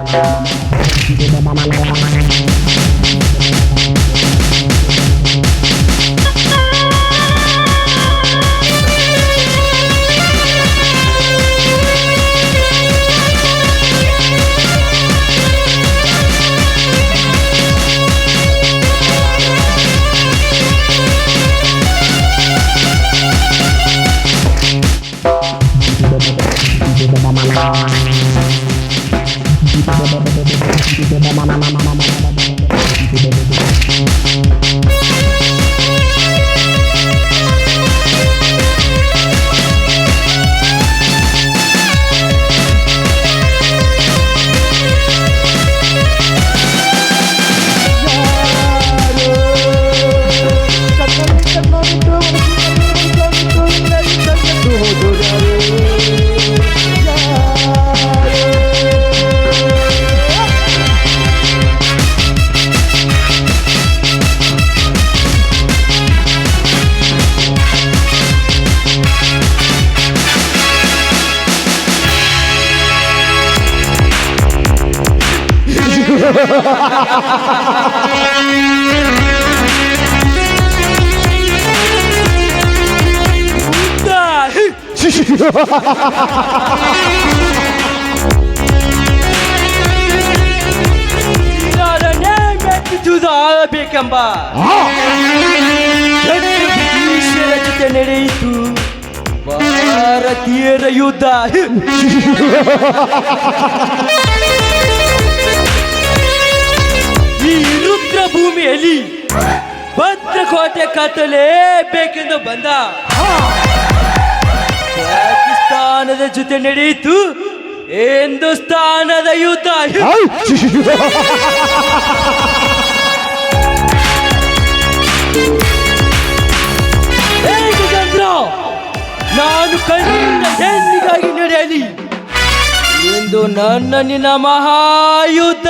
Um, ಇದನ್ನೇ ಮೆಚ್ಚಿಸುವುದು ಆಗಬೇಕೆಂಬ ದೊಡ್ಡ ಬ್ರಿಟಿಷರ ಜೊತೆ ನಡೆಯಿತು ಭಾರತೀಯರ ಯುದ್ಧ ಭದ್ರಕೋಟೆ ಕಟ್ಟಲೇಬೇಕೆಂದು ಬಂದ. ಪಾಕಿಸ್ತಾನದ ಜೊತೆ ನಡೆಯಿತು. ಹಿಂದೂಸ್ತಾನದ ಯುದ್ಧ. ಚಂದ್ರ? ನಾನು ಕಣ್ಣಿಗಾಗಿ ನಡೆಯಲಿ. ಎಂದು ನನ್ನ ನಿನ್ನ ಮಹಾಯುದ್ಧ.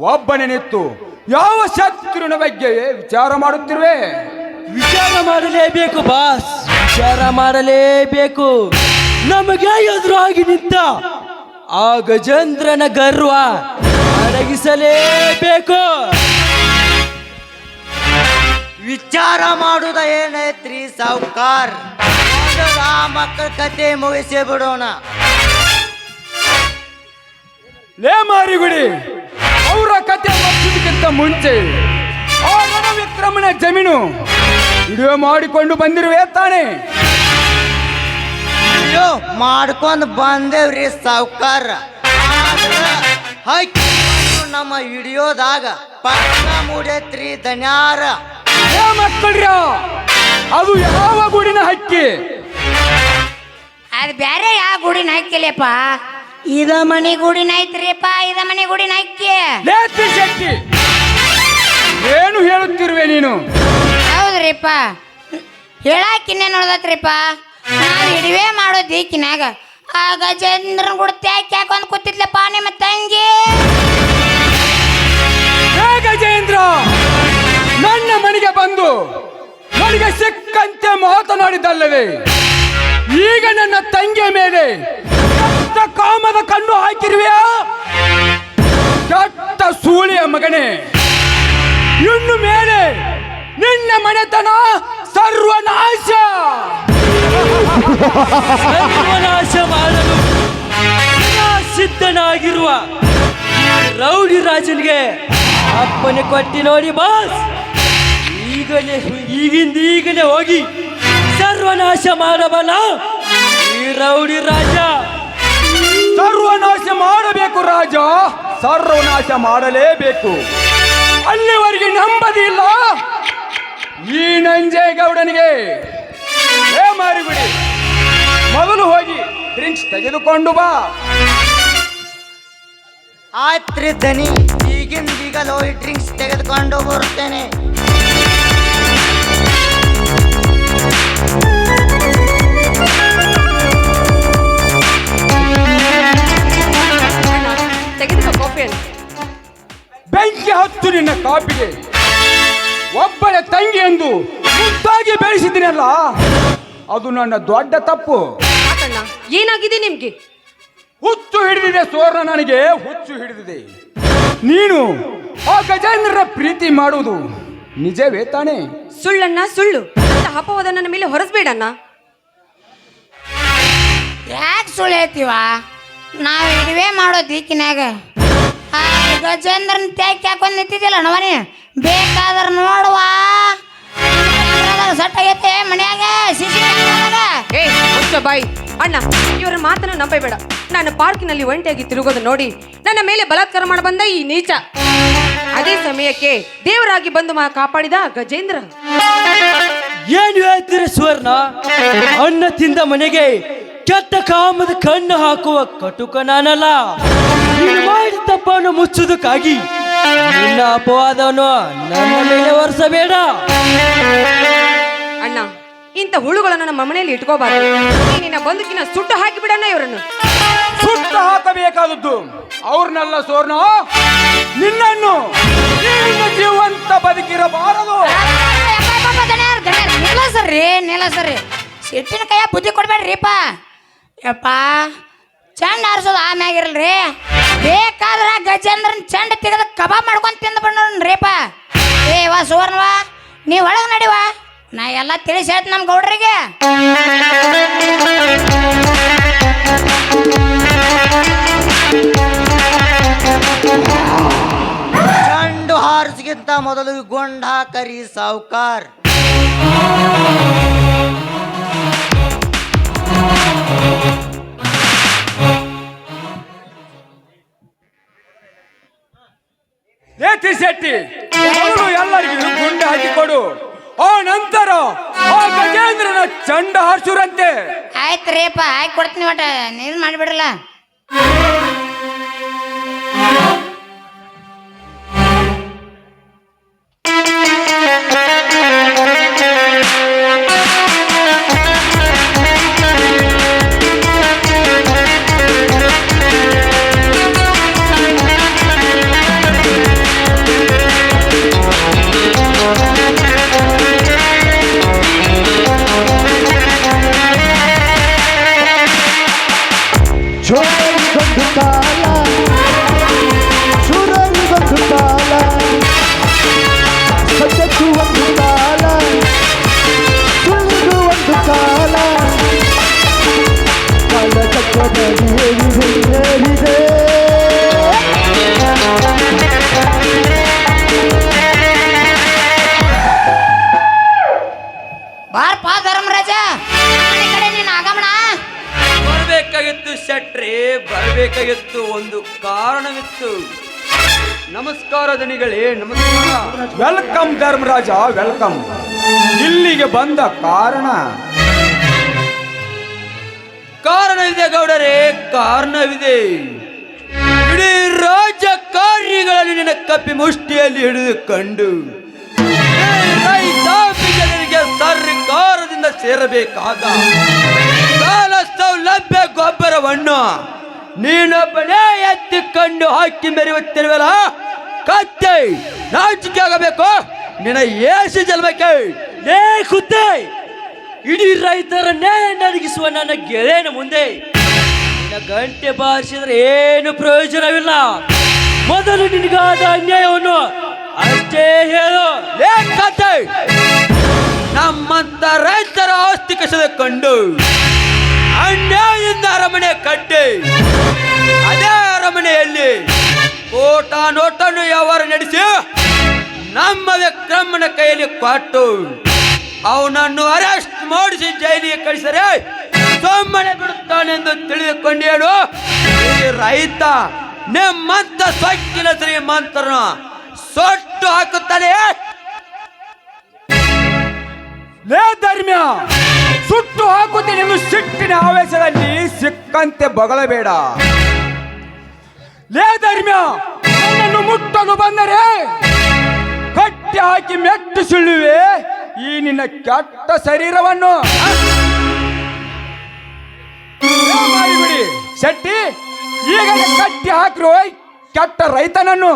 ಒಬ್ಬನೇ ನಿತ್ತು ಯಾವ ಶತ್ರುವಿನ ಬಗ್ಗೆ ವಿಚಾರ ಮಾಡುತ್ತಿರುವೆ? ವಿಚಾರ ಮಾಡಲೇಬೇಕು ಬಾಸ್. ವಿಚಾರ ಮಾಡಲೇಬೇಕು. ನಮಗೆ ಎದುರಾಗಿ ನಿಂತ ಆ ಗಜೇಂದ್ರನ ಗರ್ವ ಅಡಗಿಸಲೇಬೇಕು. ವಿಚಾರ ಮಾಡುದ ಏನೈತ್ರಿ ಸಾವುಕಾರ್ ಆ ಮಕ್ಕಳ ಕತೆ ಮುಗಿಸಿ ಬಿಡೋಣ. ಲೇ ಮಾರಿಗುಡಿ ಅವರ ಕತೆ ಮುಗಿಸೋದಕ್ಕಿಂತ ಮುಂಚೆ ಆ ವಿಕ್ರಮನ ಜಮೀನು ವಿಡಿಯೋ ಮಾಡಿಕೊಂಡು ಬಂದಿರುವೆ ತಾನೆ. ಅಯ್ಯೋ ಮಾಡ್ಕೊಂಡು ಬಂದೇವ್ರಿ ಸಾವುಕಾರ. ಹಕ್ಕಿ ನಮ್ಮ ಹಿಡಿಯೋದಾಗ ಪಟ್ನ ಮೂಡೇತ್ರಿ ದನ್ಯಾರ ಏ ಮಕ್ಕಳ್ರ ಅದು ಯಾವ ಗುಡಿನ ಹಕ್ಕಿ? ಅದು ಬೇರೆ ಯಾವ ಗುಡಿನ ಹಾಕಿಲ್ಲಪ್ಪ ಇದ ಮನೆ ಗುಡಿನ ಐತ್ರಿಪ್ಪ ಇದ ಮನೆ ಗುಡಿನ ಐತಿ ಶಕ್ತಿ ಏನು ಹೇಳುತ್ತಿರುವೆ ನೀನು? ಹೌದ್ರಿಪ್ಪ. ಹೇಳಾಕ ನೋಡ್ದತ್ರಿಪ್ಪ. ನಾನು ನಾವು ಇಡುವೆ ಮಾಡೋದು ಈಕಿನಾಗ ಆ ಗಜೇಂದ್ರನ್ ಗುಡ ತ್ಯಾಕ್ ಯಾಕೊಂದ್ ಕೂತಿದ್ಲಪ್ಪ ನಿಮ್ಮ ತಂಗಿ. ಹೇ ಗಜೇಂದ್ರ ನನ್ನ ಮನೆಗೆ ಬಂದು ನನಗೆ ಸಿಕ್ಕಂತೆ ಮಾತನಾಡಿದ್ದಲ್ಲವೇ? ಈಗ ನನ್ನ ತಂಗಿಯ ಮೇಲೆ ಕಾಮದ ಕಣ್ಣು ಹಾಕಿರುವೆಯ? ಕೆಟ್ಟ ಸೂಳಿಯ ಮಗನೇ, ಇನ್ನು ಮೇಲೆ ನಿನ್ನ ಮನೆತನ ಸರ್ವನಾಶ. ಸರ್ವನಾಶ ಮಾಡಲು ಸಿದ್ಧನಾಗಿರುವ ರೌಡಿ ರಾಜನಿಗೆ ಅಪ್ಪನೆ ಕೊಟ್ಟಿ ನೋಡಿ ಬಾಸ್. ಈಗಲೇ ಈಗಿಂದ ಈಗಲೇ ಹೋಗಿ ಸರ್ವನಾಶ ಮಾಡಬಲ್ಲ? ಈ ರೌಡಿ ರಾಜ. ಸರ್ವನಾಶ ಮಾಡಬೇಕು ರಾಜ. ಸರ್ವನಾಶ ಮಾಡಲೇಬೇಕು. ಅಲ್ಲಿವರೆಗೆ ನಂಬದಿಲ್ಲ ಇಲ್ಲ. ಈ ನಂಜೇಗೌಡನಿಗೆ ಏ ಮಾರಿಬಿಡಿ. ಮೊದಲು ಹೋಗಿ ಡ್ರಿಂಕ್ಸ್ ತೆಗೆದುಕೊಂಡು ಬಾ. ಆಯ್ತ್ರಿ ದನಿ ಈಗಿಂದೀಗಲೋ ಈಗ ಹೋಗಿ ಡ್ರಿಂಕ್ಸ್ ತೆಗೆದುಕೊಂಡು ಬರುತ್ತೇನೆ. ಬೆಂಕಿ ಹತ್ತು ನಿನ್ನ ಕಾಪಿಗೆ. ಒಬ್ಬರ ತಂಗಿ ಎಂದು ಮುದ್ದಾಗಿ ಬೆಳೆಸಿದ್ದೀನಲ್ಲ ಅದು ನನ್ನ ದೊಡ್ಡ ತಪ್ಪು. ಏನಾಗಿದೆ ನಿಮ್ಗೆ? ಹುಚ್ಚು ಹಿಡಿದಿದೆ ಸೋರ್ನ ನನಗೆ ಹುಚ್ಚು ಹಿಡಿದಿದೆ. ನೀನು ಆ ಗಜೇಂದ್ರನ ಪ್ರೀತಿ ಮಾಡುವುದು ನಿಜವೇ ತಾನೇ? ಸುಳ್ಳಣ್ಣ ಸುಳ್ಳು. ಅಂತ ಅಪವಾದ ನನ್ನ ಮೇಲೆ ಹೊರಸ್ಬೇಡಣ್ಣ. ಯಾಕೆ ಸುಳ್ಳು ಹೇಳ್ತೀವ ನಾವು ಇಡುವೆ ಮಾಡೋ ದಿಕ್ಕಿನಾಗ ಗಜೇಂದ್ರನ್ ತ್ಯಾಕ್ ಹಾಕೊಂಡ್ ನಿಂತಿದ್ದಿಲ್ಲ ನವನಿ? ಬೇಕಾದ್ರೆ ನೋಡುವ. ಸಟ್ ಆಗೈತೆ ಮನ್ಯಾಗ ಸಿಸಿ ಏ ಮುಚ್ಚ ಬಾಯಿ. ಅಣ್ಣ ಇವರ ಮಾತನ್ನು ನಂಬಬೇಡ. ನಾನು ಪಾರ್ಕಿನಲ್ಲಿ ಒಂಟಿಯಾಗಿ ತಿರುಗೋದು ನೋಡಿ ನನ್ನ ಮೇಲೆ ಬಲಾತ್ಕಾರ ಮಾಡ ಬಂದ ಈ ನೀಚ. ಅದೇ ಸಮಯಕ್ಕೆ ದೇವರಾಗಿ ಬಂದು ಮಾ ಕಾಪಾಡಿದ ಗಜೇಂದ್ರ. ಏನು ಹೇಳ್ತೀರಿ ಸುವರ್ಣ? ಅನ್ನ ತಿಂದ ಮನೆಗೆ ಕೆಟ್ಟ ಕಾಮದ ಕಣ್ಣು ಹಾಕುವ ಕಟುಕ ನಾನಲ್ಲ. ನೀನು ಮಾಡಿದ ತಪ್ಪನ್ನು ಮುಚ್ಚುವುದಕ್ಕಾಗಿ ನಿನ್ನ ಅಪವಾದವನ್ನು ನನ್ನ ಮೇಲೆ ಒರೆಸಬೇಡ. ಅಣ್ಣ ಇಂಥ ಹುಳುಗಳನ್ನು ನಮ್ಮ ಮನೆಯಲ್ಲಿ ಇಟ್ಕೋಬಾರ್ದು. ನಿನ್ನ ಬಂದುಕಿನ ಸುಟ್ಟು ಹಾಕಿಬಿಡಣ್ಣ ಇವರನ್ನು. ಸುಟ್ಟು ಹಾಕಬೇಕಾದದ್ದು ಅವ್ರನ್ನೆಲ್ಲ ಸೋರ್ನು? ನಿನ್ನನ್ನು ನೀನು ಜೀವಂತ ಬದುಕಿರಬಾರದು. ನೆಲ ಸರೇ ಸಿಟ್ಟಿನ ಕೈಯ ಬುದ್ಧಿ ಕೊಡ್ಬೇಡ್ರಿಪ್ಪ. ಯಪ್ಪ ಚಂಡ ಆರಿಸೋದು ಆಮ್ಯಾಗಿರಲ್ರಿ ಬೇಕಾದ್ರೆ ಗಜೇಂದ್ರನ್ ಚಂಡ ತೆಗೆದು ಕಬಾಬ್ ಮಾಡ್ಕೊಂಡು ತಿಂದು ಬಂದ್ರಿಪ್ಪ ಏ, ವಾ ಸುವರ್ಣವಾ ನೀ ಒಳಗೆ ನಡಿವ ನಾ ಎಲ್ಲ ತಿಳಿಸಿ ಹೇಳ್ತೀನಿ ನಮ್ಮ ಗೌಡ್ರಿಗೆ. ಚಂಡು ಹಾರ್ಸ್ಗಿಂತ ಮೊದಲು ಗೊಂಡ ಕರಿ ಸಾವುಕಾರ್. ಏತಿ ಶೆಟ್ಟಿ ಅವನು ಎಲ್ಲರಿಗೂ ಗುಂಡು ಹಾಕಿಕೊಡು. ಆ ನಂತರ ಆ ಗಜೇಂದ್ರನ ಚಂಡ ಹಾರಿಸುರಂತೆ. ಆಯ್ತು ರೀಪ್ಪ ಹಾಕಿ ಕೊಡ್ತೀನಿ ಒಟ್ಟ, ನೀನು ಮಾಡಿಬಿಡ್ರಲ್ಲ. ಕಾರಣವಿತ್ತು. ನಮಸ್ಕಾರ ದಣಿಗಳೇ ನಮಸ್ಕಾರ. ವೆಲ್ಕಮ್ ಧರ್ಮರಾಜ ವೆಲ್ಕಮ್ ಇಲ್ಲಿಗೆ ಬಂದ ಕಾರಣ? ಕಾರಣವಿದೆ ಗೌಡರೇ ಕಾರಣವಿದೆ. ಇಡೀ ರಾಜಕಾರ್ಯಗಳಲ್ಲಿ ನಿನ್ನ ಕಪ್ಪಿ ಮುಷ್ಟಿಯಲ್ಲಿ ಹಿಡಿದುಕೊಂಡು ಜನರಿಗೆ ಸರ್ಕಾರದಿಂದ ಸೇರಬೇಕಾದ? ಸಾಲ ಸೌಲಭ್ಯ ಗೊಬ್ಬರವನ್ನು ನೀನೊಬ್ಬನೇ ಎತ್ತಿಕೊಂಡು ಹಾಕಿ ಮೆರೆಯುತ್ತಿರುವಲ್ಲ? ಕತ್ತೆ ನಾಚಿಕೆ ಆಗಬೇಕು ನಿನ್ನ ಏಸಿ ಜನ್ಮಕ್ಕೆ ನೇ ಕುತ್ತೆ, ಇಡೀ ರೈತರನ್ನೇ ನಡಗಿಸುವ ನನ್ನ ಗೆಳೆಯನ ಮುಂದೆ. ನಿನ್ನ ಗಂಟೆ ಬಾರಿಸಿದ್ರೆ ಏನು ಪ್ರಯೋಜನವಿಲ್ಲ. ಮೊದಲು ನಿನಗಾದ ಅನ್ಯಾಯವನ್ನು ಅಷ್ಟೇ ಹೇಳು. ಲೇ ಕತ್ತೆ, ನಮ್ಮಂತ ರೈತರ ಆಸ್ತಿ ಕಸದಕೊಂಡು ಅನ್ಯಾಯದಿಂದ ಅರಮನೆ ಕಟ್ಟಿ, ಅದೇ ಅರಮನೆಯಲ್ಲಿ ಓಟ ನೋಟನ್ನು ವ್ಯವಹಾರ ನಡೆಸಿ ನಮ್ಮ ವಿಕ್ರಮನ ಕೈಯಲ್ಲಿ ಕೊಟ್ಟು ಅವನನ್ನು ಅರೆಸ್ಟ್ ಮಾಡಿಸಿ ಜೈಲಿಗೆ ಕಳಿಸರೆ ಸುಮ್ಮನೆ ಬಿಡುತ್ತಾನೆಂದು ಈ ರೈತ ನಿಮ್ಮಂತ ಸೊಕ್ಕಿನ ಶ್ರೀಮಂತರನ್ನ ಸೊಟ್ಟು ಹಾಕುತ್ತಾನೆ. ಲೇ ಧರ್ಮ್ಯ! ಸುಟ್ಟು ಹಾಕುತ್ತೇನೆ ಎಂದು ಸಿಟ್ಟಿನ ಆವೇಶದಲ್ಲಿ. ಸಿಕ್ಕಂತೆ ಬಗಳಬೇಡ. ಲೇ ಧರ್ಮ್ಯ, ನನ್ನನ್ನು ಮುಟ್ಟಲು ಬಂದರೆ ಕಟ್ಟಿ ಹಾಕಿ ಮೆಟ್ಟು ಸುಳ್ಳುವೆ. ಈ ನಿನ್ನ ಕೆಟ್ಟ ಶರೀರವನ್ನು. ಶೆಟ್ಟಿ ಈಗ ಕಟ್ಟಿ ಹಾಕಿರೋ ಕೆಟ್ಟ ರೈತನನ್ನು.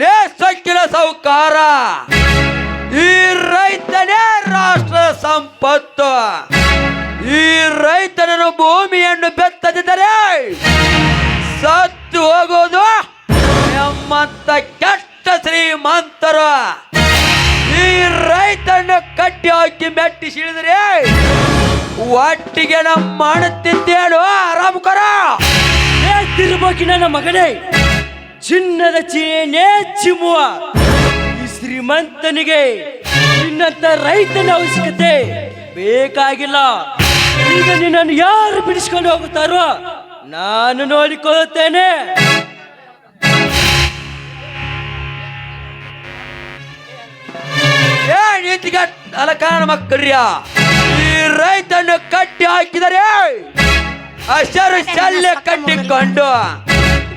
ಲೇ ಸಕ್ಕಿನ ಸಾಹುಕಾರ ಈ ರೈತನೇ ರಾಷ್ಟ್ರ ಸಂಪತ್ತು. ಈ ರೈತನನ್ನು ಭೂಮಿಯನ್ನು ಬೆತ್ತದಿದ್ದರೆ ಸತ್ತು ಹೋಗೋದು ನಮ್ಮಂತ ಕೆಟ್ಟ ಶ್ರೀಮಂತರು. ಈ ರೈತನ್ನು ಕಟ್ಟಿ ಹಾಕಿ ಮೆಟ್ಟಿ ಸಿಡಿದ್ರೆ ಒಟ್ಟಿಗೆ ನಮ್ಮ ಮಾಡುತ್ತಿದ್ದೇಳು ಆರಾಮಕರ ತಿರುಬಾಕಿ ನನ್ನ ಮಗನೇ. ಚಿನ್ನದ ಚೀನೇ ಚಿಮ್ಮುವ ಈ ಶ್ರೀಮಂತನಿಗೆ ನಿನ್ನಂತ ರೈತನ ಅವಶ್ಯಕತೆ ಬೇಕಾಗಿಲ್ಲ. ಈಗ ನಿನ್ನನ್ನು ಯಾರು ಬಿಡಿಸ್ಕೊಂಡು ಹೋಗುತ್ತಾರೋ ನಾನು ನೋಡಿಕೊಳ್ಳುತ್ತೇನೆ. ನೀತಿಗೆ ಅಲಕಾರಣ ಮಕ್ಕಳ್ಯ, ಈ ರೈತನ್ನು ಕಟ್ಟಿ ಹಾಕಿದರೆ ಅಷ್ಟರು ಶಲ್ಯ ಕಟ್ಟಿಕೊಂಡು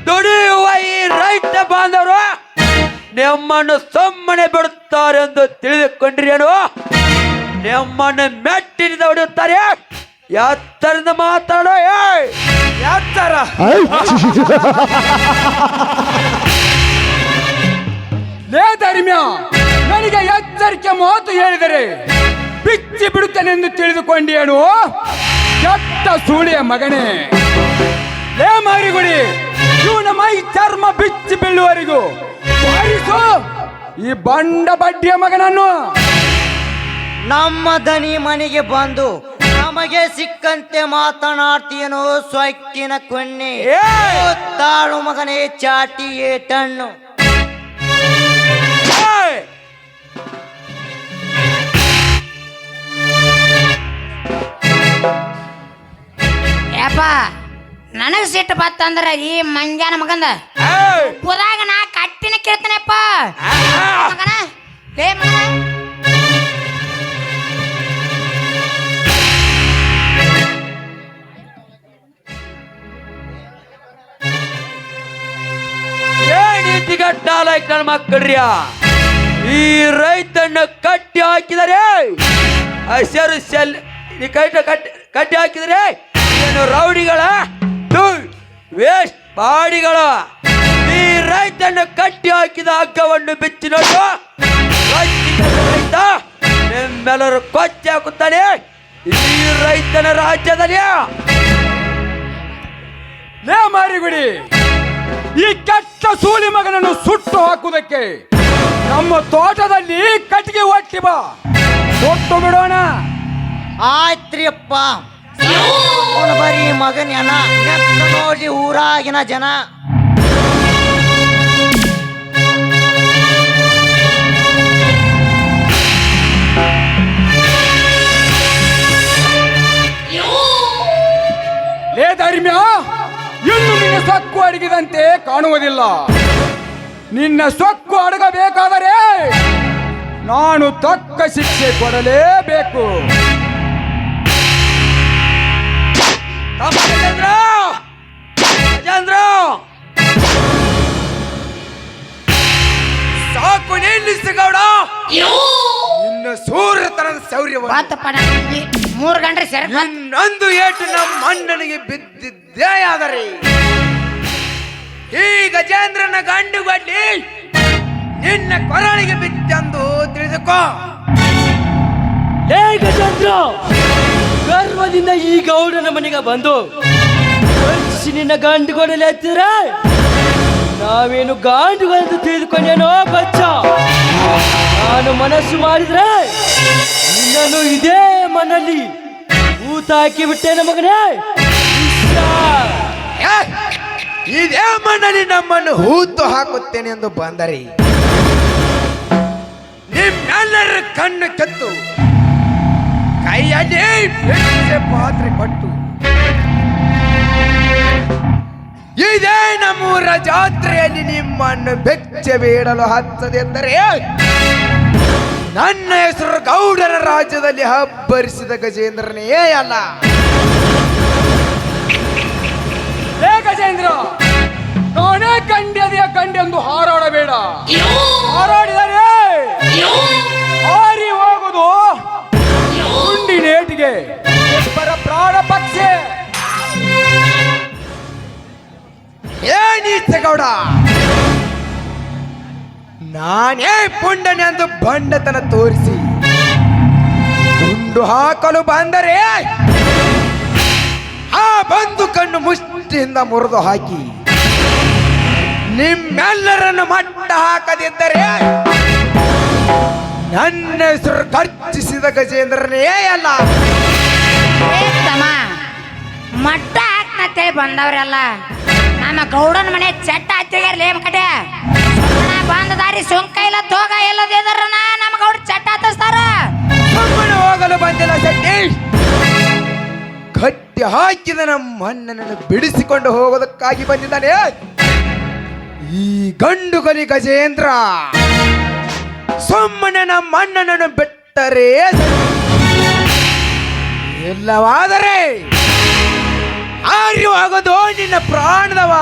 ದುಡಿಯುವ ಈ ರೈತ ಬಾಂಧವರು ನಿಮ್ಮನ್ನು ಸುಮ್ಮನೆ ಬಿಡುತ್ತಾರೆಂದು ತಿಳಿದುಕೊಂಡ್ರೇನು? ನಿಮ್ಮನ್ನು ಮೆಟ್ಟಿನಿಂದ ಹೊಡೆಯುತ್ತಾರೆ? ಎತ್ತರಿಂದ ಮಾತಾಡೋ ಏ ಎತ್ತರ! ಲೇ ನನಗೆ ಎಚ್ಚರಿಕೆ ಮಾತು ಹೇಳಿದರೆ ಬಿಚ್ಚಿ ಬಿಡುತ್ತೇನೆಂದು ತಿಳಿದುಕೊಂಡೇನು ಕೆಟ್ಟ ಸೂಳಿಯ ಮಗನೇ, ಲೇ ಮಾರಿಗುಡಿ ಇವನ ಮೈ ಚರ್ಮ ಬಿಚ್ಚಿ ಬೀಳುವವರೆಗೂ ಬಾರಿಸು ಈ ಬಂಡ ಬಡ್ಡಿಯ ಮಗನನ್ನು ನಮ್ಮ ದನಿ ಮನೆಗೆ ಬಂದು ನಮಗೆ ಸಿಕ್ಕಂತೆ ಮಾತನಾಡ್ತೀಯನೋ ಸ್ವಕ್ಕಿನ ಕೊನ್ನೆ ಏ! ತಾಳು ಮಗನೇ ಚಾಟಿ ಏಟಣ್ಣು ಏಯ್! ನನಗೆ ಸಿಟ್ಟು ಬತ್ತಂದ್ರ ಈ ಮಂಗ್ಯಾನ ಮಗಂದ! ಪುರಾಗ ನಾ ಕಟ್ಟಿನ ಕೇಳ್ತಾನೆಪ್ಪ! ಮಗನ ಲೇ ಮಗನ ಏ ನೀತಿಗಟ್ಟಾಲಯ್ಕ ನನ್ನ ಮಕ್ಕಳ್ರಿಯ ಈ ರೈತನ್ನು ಕಟ್ಟಿ ಹಾಕಿದರೆ ಹಸಿರು ಸೆಲ್ ಕಟ್ಟಿ ಕಟ್ಟಿ ಹಾಕಿದರೆ ಏನು ರೌಡಿಗಳ ವೇಸ್ಟ್ ಪಾಡಿಗಳ ಈ ರೈತನ್ನು ಕಟ್ಟಿ ಹಾಕಿದ ಹಗ್ಗವನ್ನು ಬಿಚ್ಚಿ ನೋಡು. ನಿಮ್ಮೆಲ್ಲರೂ ಕೊಚ್ಚಿ ಹಾಕುತ್ತಾನೆ ಈ ರೈತನ ರಾಜ್ಯದಲ್ಲಿ. ಲೇ ಮಾರಿಗುಡಿ ಈ ಕೆಟ್ಟ ಸೂಳಿ ಮಗನನ್ನು ಸುಟ್ಟು ಹಾಕುವುದಕ್ಕೆ ನಮ್ಮ ತೋಟದಲ್ಲಿ ಕಟ್ಟಿಗೆ ಒಟ್ಟಿ ಬಾ. ಸುಟ್ಟು ಬಿಡೋಣ. ಆಯ್ತ್ರಿಯಪ್ಪ. ಅವನು ಎನ ನೋಡಿ ಊರಾಗಿನ ಜನ. ಲೇ ಧರ್ಮ್ಯ, ಇನ್ನು ನಿನ್ನ ಸೊಕ್ಕು ಅಡಗಿದಂತೆ ಕಾಣುವುದಿಲ್ಲ. ನಿನ್ನ ಸೊಕ್ಕು ಅಡಗಬೇಕಾದರೆ ನಾನು ತಕ್ಕ ಶಿಕ್ಷೆ ಕೊಡಲೇಬೇಕು. ಸಾಕು ನಿಲ್ಲಿಸಿ ಗೌಡ ಇನ್ನು ಸೂರ್ಯತನದ ಶೌರ್ಯವನ್ನು ಬಾತಪ್ಪ ನನಗೆ ಮೂರು ಗಂಟೆ ಸೆರೆ ಇನ್ನೊಂದು ಏಟು ನಮ್ಮ ಅಣ್ಣನಿಗೆ ಬಿದ್ದಿದ್ದೇ ಆದರೆ ಈ ಗಜೇಂದ್ರನ ಗಂಡು ಗಡ್ಡಿ ನಿನ್ನ ಕೊರಳಿಗೆ ಬಿತ್ತೆಂದು ತಿಳಿದುಕೋ. ಹೇ ಗಜೇಂದ್ರ ಗರ್ವದಿಂದ ಈ ಗೌಡನ ಮನೆಗೆ ಬಂದು ನಿನ್ನ ಗಂಡು ಕೊಡಲಿ ಎತ್ತಿರ ನಾವೇನು ಗಾಂಡುಗಳೆಂದು ತಿಳಿದುಕೊಂಡೇನೋ ಬಚ್ಚ? ನಾನು ಮನಸ್ಸು ಮಾಡಿದ್ರೆ ನಿನ್ನನ್ನು ಇದೇ ಮನಲ್ಲಿ ಊತ ಹಾಕಿ ಬಿಟ್ಟೆ ಮಗನೇ. ಇದೇ ಮಣ್ಣಲ್ಲಿ ನಮ್ಮನ್ನು ಹೂತು ಹಾಕುತ್ತೇನೆ ಎಂದು ಬಂದರಿ ನಿಮ್ಮೆಲ್ಲರ ಕಣ್ಣು ಕೆತ್ತು. ಪಾತ್ರೆ ಪಟ್ಟು ಇದೇ ನಮ್ಮೂರ ಜಾತ್ರೆಯಲ್ಲಿ ನಿಮ್ಮನ್ನು ಬೆಚ್ಚೆ ಬೇಡಲು ಹತ್ತದೆಂದರೆ ನನ್ನ ಹೆಸರು ಗೌಡರ ರಾಜ್ಯದಲ್ಲಿ ಹಬ್ಬರಿಸಿದ ಗಜೇಂದ್ರನೇ ಅಲ್ಲ. ಎಂದು ತೋರಿಸಿ. ಗುಂಡು ಹಾಕಲು ಬಂದರೆ ಆ ಬಂದು ಕಣ್ಣು ಮುಷ್ಟಿಯಿಂದ ಮುರಿದು ಹಾಕಿ. ನಿಮ್ಮೆಲ್ಲರನ್ನು ಮಟ್ಟ ಹಾಕದಿದ್ದರೆ ನನ್ನ ಹೆಸರು ಖರ್ಚಿಸಿದ ಗಜೇಂದ್ರನೇ ಅಲ್ಲ. ಮಟ್ಟ ಹಾಕ್ನಂತೇಳಿ ಬಂದವರೆಲ್ಲ. ನಮ್ಮ ಗೌಡನ ಮನೆ ಚಟ್ಟ ಹತ್ತಿಗಾರ್ಲಿ ಕಡೆ ಸುಮ್ಮನೆ ಬಂದ ದಾರಿ ಸುಂಕ ಇಲ್ಲ, ತೋಗ ಇಲ್ಲದಿದ್ರ ನಮ್ಮ ಗೌಡ ಚಟ್ಟ ಹತ್ತಿಸ್ತಾರ ಸುಮ್ಮನೆ ಹೋಗಲು ಬಂದಿಲ್ಲ ಶೆಟ್ಟಿ ಕಟ್ಟಿ ಹಾಕಿದ ನಮ್ಮ ಅಣ್ಣನನ್ನು ಬಿಡಿಸಿಕೊಂಡು ಹೋಗೋದಕ್ಕಾಗಿ ಬಂದಿದ್ದಾನೆ. ಈ ಗಂಡು ಕಲಿ ಗಜೇಂದ್ರ. ಸುಮ್ಮನೆ ನಮ್ಮ ಅಣ್ಣನನ್ನು ಬಿಟ್ಟರೆ ಇಲ್ಲವಾದರೆ ಆರ್ಯವಾಗೋದು ನಿನ್ನ ಪ್ರಾಣದವ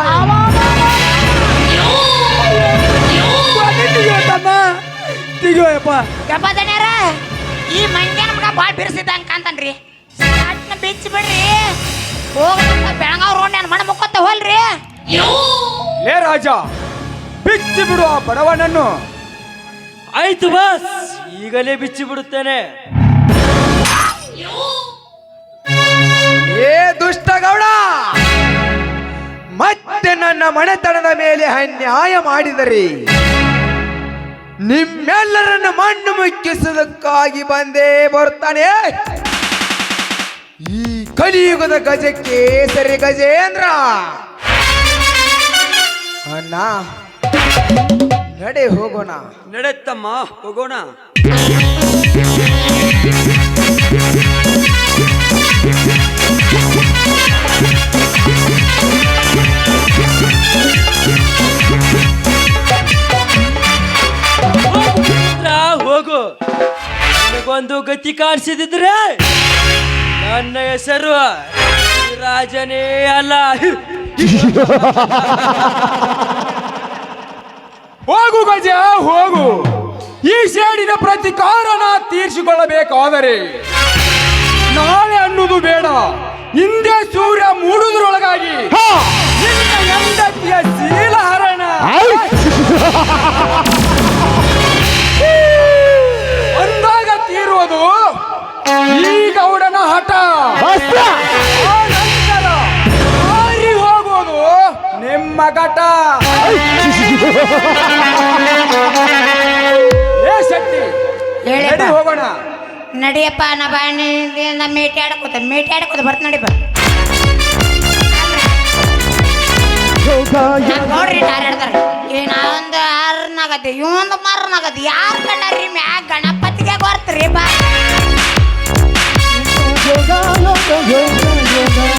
ತೆಗಿಯೋಯಪ್ಪ ಯಪ್ಪ ದಣ್ಯಾರ ಈ ಮಂಗ್ಯನ ಮಗ ಭಾಳ ಬಿರ್ಸಿದ್ದಂಗ ಕಾಂತನ್ರಿ ಸ್ಟಾರ್ಟ್ನ ಬಿಚ್ಚಿ ಬಿಡ್ರಿ. ಹೋಗ್ಲಿಂದ ಬೆಳಗಾವ್ ರೋಡ್ ನಾನು ಮಣ ಮುಕ್ಕೊತ್ತ ಹೋಲ್ರಿ ಲೇ ರಾಜ ಬಿಚ್ಚಿ ಬಿಡು ಆ ಬಡವನನ್ನು. ಆಯ್ತು ಬಸ್. ಈಗಲೇ ಬಿಚ್ಚಿ ಬಿಡುತ್ತೇನೆ. ಏ ದುಷ್ಟ ಗೌಡ ಮತ್ತೆ ನನ್ನ ಮನೆತನದ ಮೇಲೆ ಅನ್ಯಾಯ ಮಾಡಿದರೆ. ನಿಮ್ಮೆಲ್ಲರನ್ನು ಮಣ್ಣು ಮುಕ್ಕಿಸುವುದಕ್ಕಾಗಿ ಬಂದೇ ಬರ್ತಾನೆ ಈ ಕಲಿಯುಗದ ಗಜಕ್ಕೆ ಸರಿ ಗಜೇಂದ್ರ. ಅಣ್ಣ, ನಡೆ ಹೋಗೋಣ. ನಡೆತ್ತಮ್ಮ, ಹೋಗೋಣ. ನಿನಗೊಂದು ಗತಿ ಕಾಣಿಸಿದ್ರೆ ನನ್ನ ಹೆಸರು ರಾಜನೇ ಅಲ್ಲ. ಹೋಗು ಗಜ ಹೋಗು. ಈ ಸೇಡಿನ ಪ್ರತಿಕಾರನ ತೀರಿಸಿಕೊಳ್ಳಬೇಕಾದರೆ ನಾಳೆ ಅನ್ನುವುದು ಬೇಡ. ಹಿಂದೆ ಸೂರ್ಯ ಮೂಡುವುದರೊಳಗಾಗಿ ನಿನ್ನ ಹೆಂಡತಿಯ ಶೀಲಹರಣ. ಏ. ನಡಿ ಹೋಗೋಣ. ನಡಿಯಪ್ಪ ನಾ ಮೇಟಿ ಆಡಕೋತ ಮೇಟಿ ಆಡಕೋತ ಬರ್ತ ನಡಿಪ ನೋಡ್ರಿ ಹಾರಾಡ್ತಾರ ಈ ನಾವೊಂದು ಆರ್ನಾಗತ್ತೆ ಇವೊಂದು ಮಾರನಾಗತ್ತೆ ಯಾರು ಕಂಡಾರ್ರಿ ಮ್ಯಾಗ ಗಣಪತಿಗೆ ಬರ್ತ್ರಿ ಬಾ.